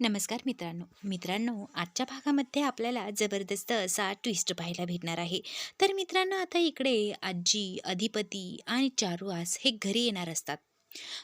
नमस्कार मित्रांनो. मित्रांनो आजच्या भागामध्ये आपल्याला जबरदस्त असा ट्विस्ट पाहायला भेटणार आहे. तर मित्रांनो आता इकडे आजी अधिपती आणि चारुआस हे घरी येणार असतात.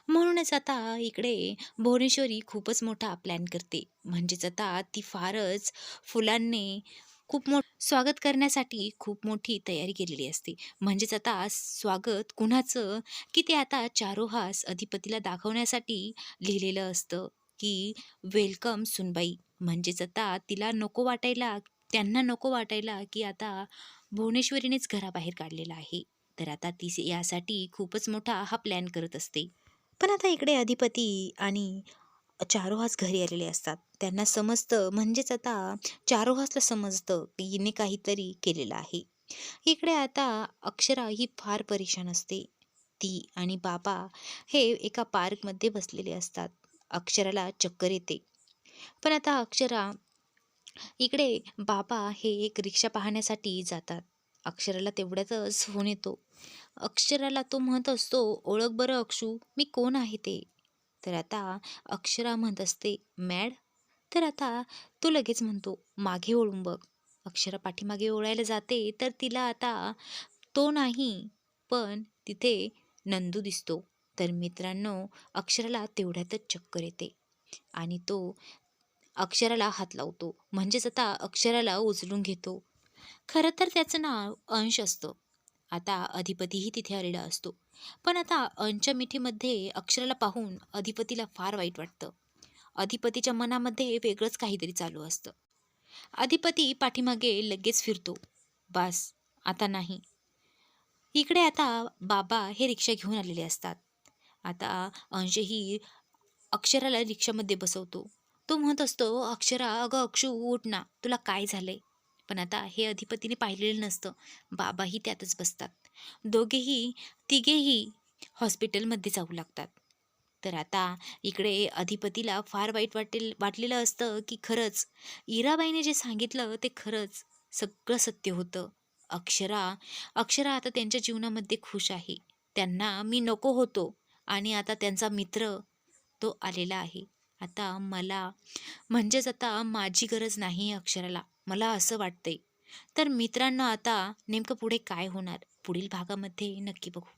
म्हणूनच आता इकडे भुवनेश्वरी खूपच मोठा प्लॅन करते. म्हणजेच आता ती फारच फुलांनी खूप मोठ स्वागत करण्यासाठी खूप मोठी तयारी केलेली असते. म्हणजेच आता स्वागत कुणाचं? की ते आता चारोहास अधिपतीला दाखवण्यासाठी लिहिलेलं असतं. की वेलकम सुनबाई. म्हणजेच आता तिला नको वाटायला त्यांना नको वाटायला की आता भुवनेश्वरीनेच घराबाहेर काढलेला आहे. तर आता ती यासाठी खूपच मोठा हा प्लॅन करत असते. पण आता इकडे अधिपती आणि चारोहास घरी आलेले असतात. त्यांना समजतं म्हणजेच आता चारोहासला समजतं की हिने काहीतरी केलेलं आहे. इकडे आता अक्षरा ही फार परेशान असते. ती आणि बाबा हे एका पार्कमध्ये बसलेले असतात. अक्षराला चक्कर येते. पण आता अक्षरा इकडे बाबा हे एक रिक्षा पाहण्यासाठी जातात. अक्षराला तेवढ्यातच फोन येतो. अक्षराला तो म्हणत असतो ओळख बरं अक्षू मी कोण आहे ते? तर आता अक्षरा म्हणत असते मॅड. तर आता तो लगेच म्हणतो मागे ओळून बघ. अक्षरा पाठीमागे ओळायला जाते तर तिला आता तो नाही पण तिथे नंदू दिसतो. तर मित्रांनो अक्षराला तेवढ्यातच चक्कर येते. आणि तो अक्षराला हात लावतो. म्हणजेच आता अक्षराला उचलून घेतो. खरं तर त्याचं नाव अंश असतं. आता अधिपतीही तिथे आलेला असतो. पण आता अंशच्या मिठीमध्ये अक्षराला पाहून अधिपतीला फार वाईट वाटतं. अधिपतीच्या मनामध्ये वेगळंच काहीतरी चालू असतं. अधिपती पाठीमागे लगेच फिरतो. बास आता नाही. इकडे आता बाबा हे रिक्षा घेऊन आलेले असतात. आता अंशही अक्षराला रिक्षामध्ये बसवतो तो म्हणत असतो अक्षरा अगं अक्षू उठ ना तुला काय झालंय? पण आता हे अधिपतीने पाहिलेलं नसतं. बाबाही त्यातच बसतात. दोघेही तिघेही हॉस्पिटलमध्ये जाऊ लागतात. तर आता इकडे अधिपतीला फार वाईट वाटेल वाटलेलं असतं की खरंच इराबाईने जे सांगितलं ते खरंच सगळं सत्य होतं. अक्षरा अक्षरा आता त्यांच्या जीवनामध्ये खुश आहे. त्यांना मी नको होतो. आणि आता त्यांचा मित्र तो आलेला आहे. आता मला म्हणजेच आता माझी गरज नाही आहे अक्षराला मला असं वाटतंय. तर मित्रांनो आता नेमकं पुढे काय होणार? पुढील भागामध्ये नक्की बघू.